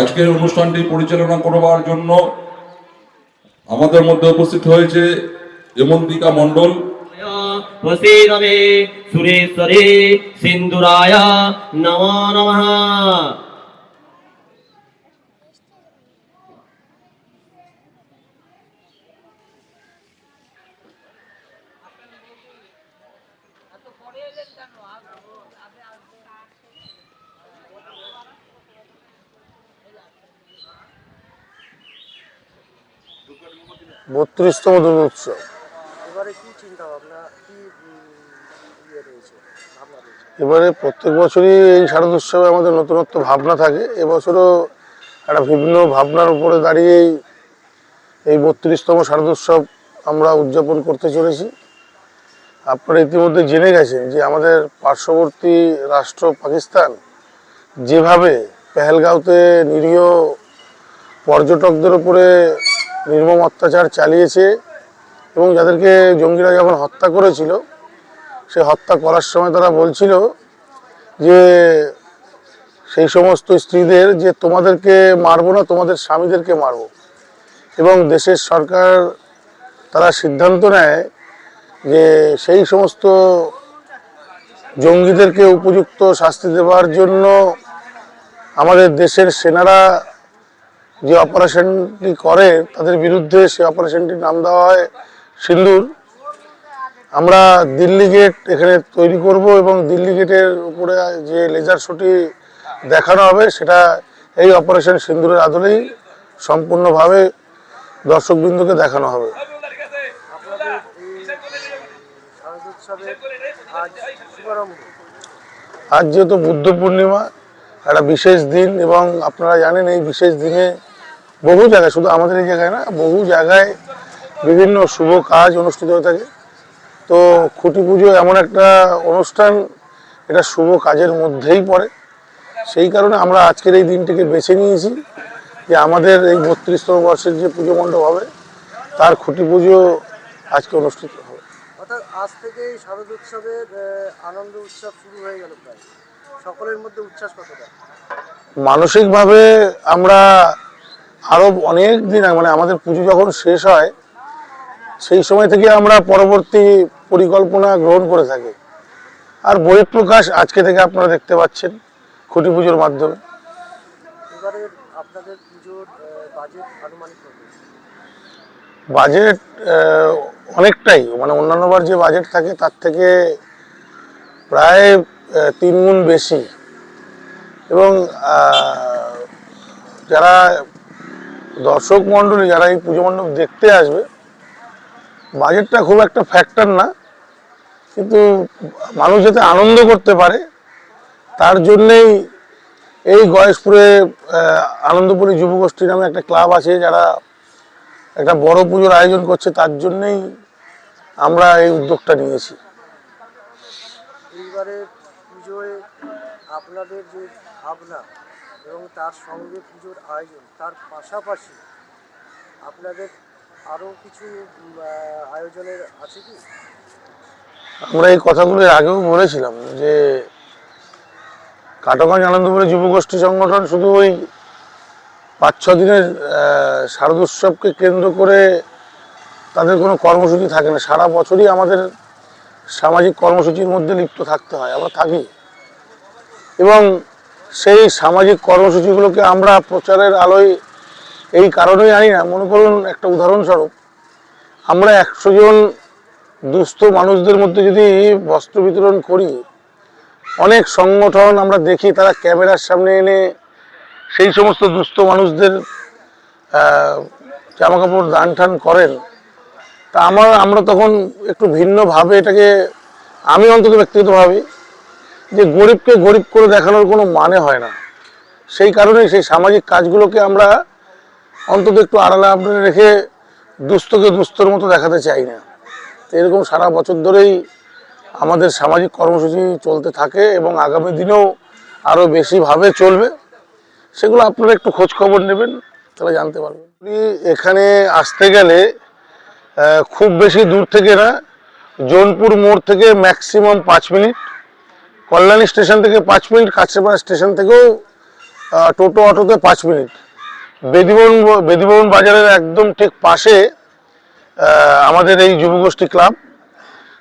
আজকের অনুষ্ঠানটি পরিচালনা করবার জন্য আমাদের মধ্যে উপস্থিত হয়েছে এমন্তিকা মণ্ডল। প্রসীদ মে সুরেশ্বরে সিন্দুরায় নমঃ। বত্রিশতম দুর্গোৎসব এবারে ইয়ে এবারে প্রত্যেক বছরই এই শারদোৎসবে আমাদের নতুনত্ব ভাবনা থাকে। এবছরও একটা ভিন্ন ভাবনার উপরে দাঁড়িয়েই এই বত্রিশতম শারদোৎসব আমরা উদযাপন করতে চলেছি। আপনারা ইতিমধ্যে জেনে গেছেন যে আমাদের পার্শ্ববর্তী রাষ্ট্র পাকিস্তান যেভাবে পেহেলগাঁওতে নিরীহ পর্যটকদের উপরে নির্মম অত্যাচার চালিয়েছে এবং যাদেরকে জঙ্গিরা যখন হত্যা করেছিল, সে হত্যা করার সময় তারা বলছিল যে সেই সমস্ত স্ত্রীদের যে তোমাদেরকে মারবো না, তোমাদের স্বামীদেরকে মারবো। এবং দেশের সরকার তারা সিদ্ধান্ত নেয় যে সেই সমস্ত জঙ্গিদেরকে উপযুক্ত শাস্তি দেওয়ার জন্য আমাদের দেশের সেনারা যে অপারেশনটি করে, তাদের বিরুদ্ধে সেই অপারেশনটির নাম দেওয়া হয় সিন্দুর। আমরা দিল্লি গেট এখানে তৈরি করব এবং দিল্লি গেটের উপরে যে লেজার শোটি দেখানো হবে, সেটা এই অপারেশন সিন্দুরের আদলেই সম্পূর্ণভাবে দর্শকবৃন্দকে দেখানো হবে। আজ যেহেতু বুদ্ধ পূর্ণিমা, একটা বিশেষ দিন এবং আপনারা জানেন এই বিশেষ দিনে বহু জায়গায় শুধু আমাদের এই জায়গায় না বহু জায়গায় বিভিন্ন শুভ কাজ অনুষ্ঠিত হয়ে থাকে। তো খুঁটি পুজো এমন একটা অনুষ্ঠান এটা শুভ কাজের মধ্যেই পড়ে। সেই কারণে আমরা আজকের এই দিনটিকে বেছে নিয়েছি যে আমাদের এই বত্রিশতম বর্ষের যে পুজো মণ্ডপ হবে তার খুঁটি পুজো আজকে অনুষ্ঠিত হবে। অর্থাৎ আজ থেকে এই শারদোৎসবের আহ, আনন্দ উৎসব শুরু হয়ে গেল প্রায়। সকলের মধ্যে উচ্ছ্বাস কতটা? মানসিকভাবে আমরা আরও অনেক দিন মানে আমাদের পুজো যখন শেষ হয় সেই সময় থেকে আমরা পরবর্তী পরিকল্পনা গ্রহণ করে থাকি। আর বহিঃপ্রকাশ আজকে থেকে আপনারা দেখতে পাচ্ছেন খুঁটি পুজোর মাধ্যমে। বাজেট অনেকটাই। মানে অন্যান্যবার যে বাজেট থাকে তার থেকে প্রায় তিন গুণ বেশি। এবং যারা দর্শক মণ্ডলী যারা এই পুজো মণ্ডপ দেখতে আসবে বাজেটটা খুব একটা ফ্যাক্টর না, কিন্তু মানুষ যাতে আনন্দ করতে পারে, তার জন্যেই এই গয়েশপুরে আনন্দপুরী যুবগোষ্ঠী নামে একটা ক্লাব আছে যারা একটা বড় পুজোর আয়োজন করছে, তার জন্যেই আমরা এই উদ্যোগটা নিয়েছি। আপনাদের যে ভাবনা এবং তার সঙ্গে পুজোর আয়োজন। তার পাশাপাশি আপনাদের আরও কিছু আয়োজনের আছে কি? আমরা এই কথাগুলো আগেও বলেছিলাম যে কাটোগঞ্জ আনন্দপুরে যুবগোষ্ঠী সংগঠন শুধু ওই পাঁচ ছ দিনের শারদোৎসবকে কেন্দ্র করে তাদের কোনো কর্মসূচি থাকে না। সারা বছরই আমাদের সামাজিক কর্মসূচির মধ্যে লিপ্ত থাকতে হয়। আমরা থাকি। এবং সেই সামাজিক কর্মসূচিগুলোকে আমরা প্রচারের আলোয় এই কারণেই আনি না। মনে করুন একটা উদাহরণস্বরূপ, আমরা একশো জন দুস্থ মানুষদের মধ্যে যদি বস্ত্র বিতরণ করি, অনেক সংগঠন আমরা দেখি তারা ক্যামেরার সামনে এনে সেই সমস্ত দুস্থ মানুষদের জামা কাপড় দান টান করেন। তা আমার, আমরা তখন একটু ভিন্নভাবে এটাকে, আমি অন্তত ব্যক্তিগতভাবে যে গরিবকে গরিব করে দেখানোর কোনো মানে হয় না। সেই কারণে সেই সামাজিক কাজগুলোকে আমরা অন্তত একটু আড়ালে আবডালে রেখে দুস্থকে দুস্থর মতো দেখাতে চাই না। তো এরকম সারা বছর ধরেই আমাদের সামাজিক কর্মসূচি চলতে থাকে এবং আগামী দিনেও আরও বেশিভাবে চলবে। সেগুলো আপনারা একটু খোঁজ খবর নেবেন, তাহলে জানতে পারবেন। এখানে আসতে গেলে খুব বেশি দূর থেকে না, জোনপুর মোড় থেকে ম্যাক্সিমাম পাঁচ মিনিট। কল্যাণী স্টেশন থেকে পাঁচ মিনিট, কাছেপাড়া স্টেশন থেকেও টোটো অটোতে পাঁচ মিনিট। বেদিবন বেদিবন বাজারের একদম ঠিক পাশে আমাদের এই যুবগোষ্ঠী ক্লাব।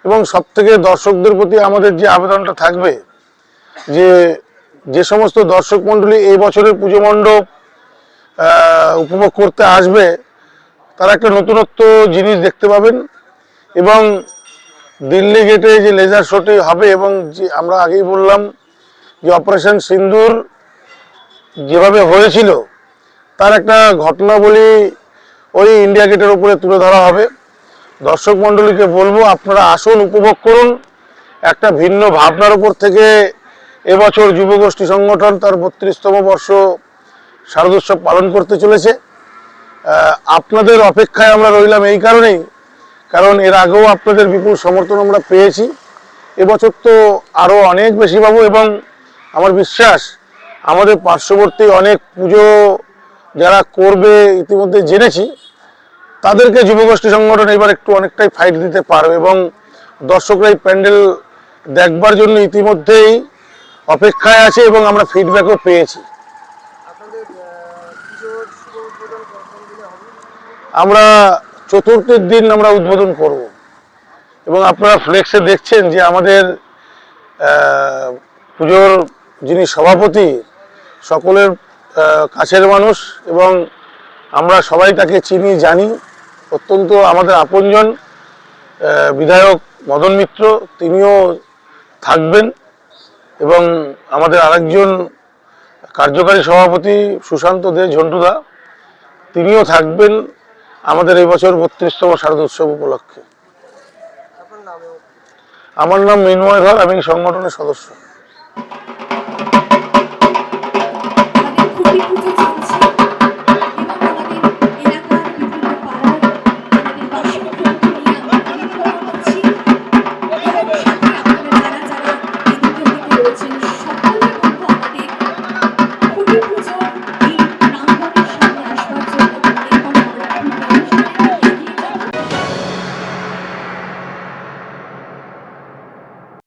এবং সব থেকে দর্শকদের প্রতি আমাদের যে আবেদনটা থাকবে, যে যে সমস্ত দর্শক মণ্ডলী এই বছরের পুজো মণ্ডপ উপভোগ করতে আসবে, তারা একটা নতুনত্ব জিনিস দেখতে পাবেন। এবং দিল্লি গেটে যে লেজার শোটি হবে এবং যে আমরা আগেই বললাম যে অপারেশন সিন্দুর যেভাবে হয়েছিল, তার একটা ঘটনাবলী ওই ইন্ডিয়া গেটের উপরে তুলে ধরা হবে। দর্শক মণ্ডলীকে বলব, আপনারা আসুন, উপভোগ করুন। একটা ভিন্ন ভাবনার উপর থেকে এবছর যুবগোষ্ঠী সংগঠন তার বত্রিশতম বর্ষ শারদোৎসব পালন করতে চলেছে। আপনাদের অপেক্ষায় আমরা রইলাম এই কারণেই। কারণ এর আগেও আপনাদের বিপুল সমর্থন আমরা পেয়েছি। এবছর তো আরও অনেক বেশি পাবো এবং আমার বিশ্বাস আমাদের পার্শ্ববর্তী অনেক পুজো যারা করবে ইতিমধ্যে জেনেছি তাদেরকে যুবগোষ্ঠী সংগঠন এবার একটু অনেকটাই ফাইট দিতে পারবে এবং দর্শকরা এই প্যান্ডেল দেখবার জন্য ইতিমধ্যেই অপেক্ষায় আছে এবং আমরা ফিডব্যাকও পেয়েছি। আমরা চতুর্থের দিন আমরা উদ্বোধন করব। এবং আপনারা ফ্লেক্সে দেখছেন যে আমাদের পুজোর যিনি সভাপতি, সকলের কাছের মানুষ এবং আমরা সবাই তাকে চিনি, জানি। অত্যন্ত আমাদের আপনজন বিধায়ক মদন মিত্র, তিনিও থাকবেন এবং আমাদের আরেকজন কার্যকারী সভাপতি সুশান্ত দে ঝন্টুদা, তিনিও থাকবেন। আমাদের এই বছর বত্রিশতম শারদ উৎসব উপলক্ষে। আমার নাম মিনময় ধর আমি সংগঠনের সদস্য।